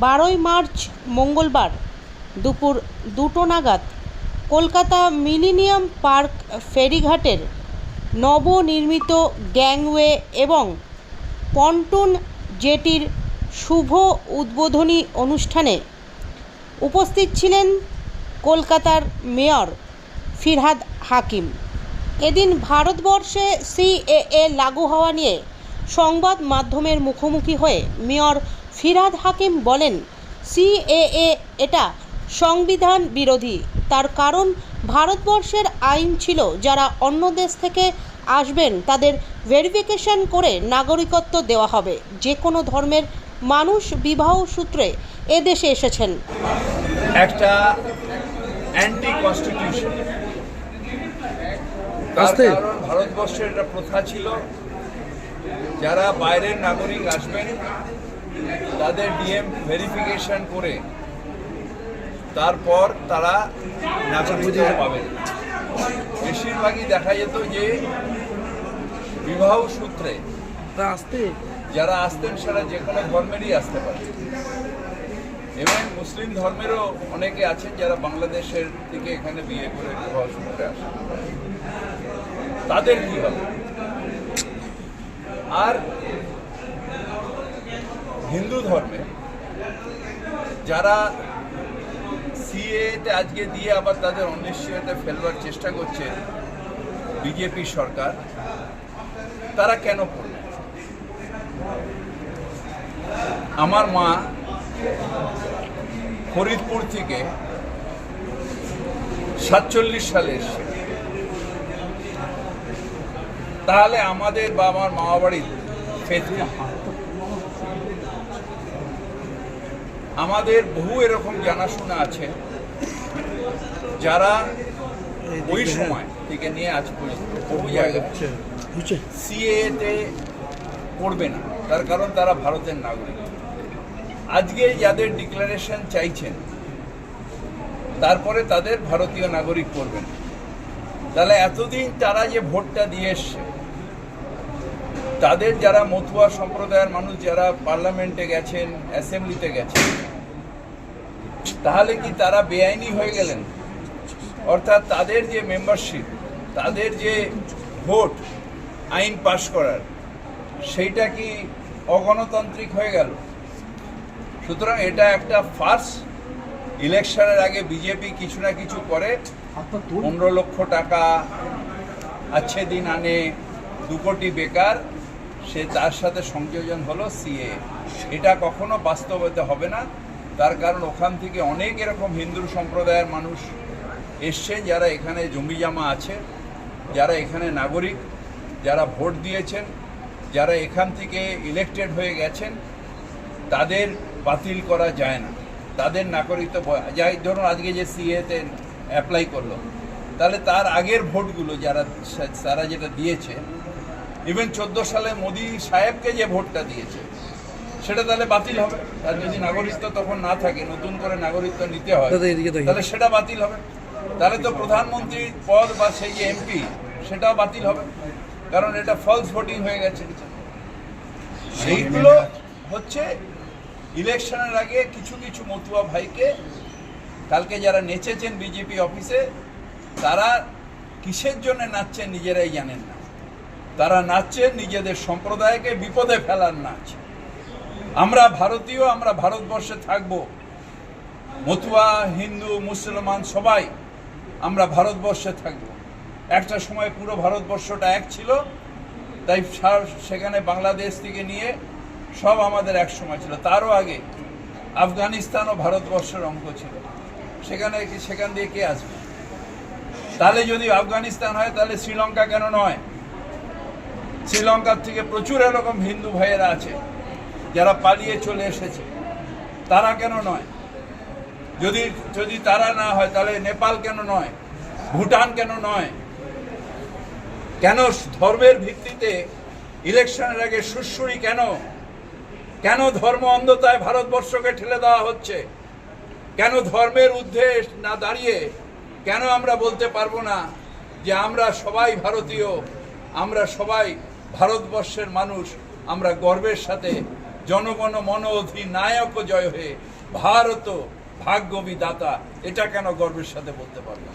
বারোই মার্চ, মঙ্গলবার দুপুর দুটো নাগাদ কলকাতা মিলিনিয়াম পার্ক ফেরিঘাটের নবনির্মিত গ্যাংওয়ে এবং পন্টুন জেটির শুভ উদ্বোধনী অনুষ্ঠানে উপস্থিত ছিলেন কলকাতার মেয়র ফিরহাদ হাকিম। এদিন ভারতবর্ষে সিএএ লাগু হওয়া নিয়ে সংবাদ মাধ্যমের মুখোমুখি হয়ে মেয়র ফিরহাদ হাকিম বলেন সিএএ এটা সংবিধান বিরোধী। তার কারণ ভারতবর্ষের আইন ছিল যারা অন্য দেশ থেকে আসবেন তাদের ভেরিফিকেশন করে নাগরিকত্ব দেওয়া হবে। যে কোনো ধর্মের মানুষ বিবাহ সূত্রে এদেশে এসেছেন। একটা অ্যান্টি কনস্টিটিউশন ভারতবর্ষের একটা প্রথা ছিল যারা বাইরের নাগরিক আসবেন তাদের ডিএম ভেরিফিকেশন করে তারপর তারা নাগরিকত্ব পাবেন বেশিরভাগই দেখা যেত যে বিবাহ সূত্রে আসতে। যারা আসতেন সেটা যে কোনো ধর্মেরই আসতে পারে। এবং মুসলিম ধর্মেরও অনেকে আছেন যারা বাংলাদেশের থেকে এখানে বিয়ে করে বিবাহ সূত্রে আসেন তাদের কি হবে? আর হিন্দু ধর্মে, যারা সিএতে আজকে দিয়ে আবার তাদের অনিশ্চয়তা ফেলবার চেষ্টা করছে বিজেপি সরকার, তারা কেন করবে? আমার মা ফরিদপুর থেকে সাতচল্লিশ সালে এসছে। তাহলে আমাদের বা আমার মামা বাড়ির কি? আমাদের বহু এরকম জানাশোনা আছে যারা ওই সময় থেকে নিয়ে আজ পর্যন্ত বহু জায়গায় সিএতে করবে না। তার কারণ তারা ভারতের নাগরিক। আজকে যাদের ডিক্লারেশন চাইছেন তারপরে তাদের ভারতীয় নাগরিক করবেন তাহলে এতদিন তারা যে ভোটটা দিয়ে এসছে তাদের যারা মতুয়া সম্প্রদায়ের মানুষ যারা পার্লামেন্টে গেছেন, অ্যাসেম্বলিতে গেছেন, তাহলে কি তারা বেআইনি হয়ে গেলেন? অর্থাৎ তাদের যে মেম্বারশিপ তাদের যে ভোট, আইন পাশ করার, সেইটা কি অগণতান্ত্রিক হয়ে গেল? সুতরাং এটা একটা ফার্স্ট ইলেকশনের আগে বিজেপি কিছু না কিছু করে, পনেরো লক্ষ টাকা আছে দিন আনে, দু কোটি বেকার সে তার সাথে সংযোজন হলো সিএ এটা কখনো বাস্তবতা হবে না। তার কারণ ওখান থেকে অনেক এরকম হিন্দু সম্প্রদায়ের মানুষ এসছে যারা এখানে জমি জমা আছে, যারা এখানে নাগরিক, যারা ভোট দিয়েছেন, যারা এখান থেকে ইলেকটেড হয়ে গেছেন, তাদের বাতিল করা যায় না। তাদের নাগরিকত্ব যাই ধরুন আজকে যে সিএতে অ্যাপ্লাই করল, তাহলে তার আগের ভোটগুলো যারা তারা যেটা দিয়েছে ইভেন চোদ্দ সালে মোদি সাহেবকে যে ভোটটা দিয়েছে সেটা তাহলে বাতিল হবে। আর যদি নাগরিকত্ব তখন না থাকে নতুন করে নাগরিকত্ব নিতে হয়। তাহলে সেটা বাতিল হবে। তাহলে তো প্রধানমন্ত্রীর পদ বা সেই যে এমপি সেটাও বাতিল হবে। কারণ এটা ফলস ভোটিং হয়ে গেছে। সেইগুলো হচ্ছে ইলেকশনের আগে কিছু কিছু মতুয়া ভাইকে কালকে যারা নেচেছেন বিজেপি অফিসে তারা কিসের জন্য নাচছেন নিজেরাই জানেন না। তারা নাচছেন নিজেদের সম্প্রদায়কে বিপদে ফেলার নাচ। আমরা ভারতীয়, আমরা ভারতবর্ষে থাকব। মতুয়া, হিন্দু, মুসলমান সবাই আমরা ভারতবর্ষে থাকব। একটা সময় পুরো ভারতবর্ষটা এক ছিল, তাই সেখানে বাংলাদেশ থেকে নিয়ে সব আমাদের এক সময় ছিল। তারও আগে আফগানিস্তানও ভারতবর্ষের অঙ্ক ছিল। সেখানে সেখান দিয়ে কে আসবে? তাহলে যদি আফগানিস্তান হয়, তাহলে শ্রীলঙ্কা কেন নয়? শ্রীলঙ্কার থেকে প্রচুর এরকম হিন্দু ভাইয়েরা আছে, যারা পালিয়ে চলে এসেছে। তারা কেন নয়? যদি যদি তারা না হয়, তাহলে নেপাল কেন নয়? ভুটান কেন নয়? কেন ধর্মের ভিত্তিতে ইলেকশনের আগে সুশ্রুরি কেন? কেন ধর্ম অন্ধতায় ভারতবর্ষকে ঠেলে দেওয়া হচ্ছে? কেন ধর্মের ঊর্ধ্বে না দাঁড়িয়ে কেন আমরা বলতে পারব না যে আমরা সবাই ভারতীয়, আমরা সবাই ভারতবর্ষের মানুষ আমরা গর্বের সাথে জনগণ মন অধিনায়ক জয় হয়ে ভারত ভাগ্যবিদাতা এটা কেন গর্বের সাথে বলতে পারলাম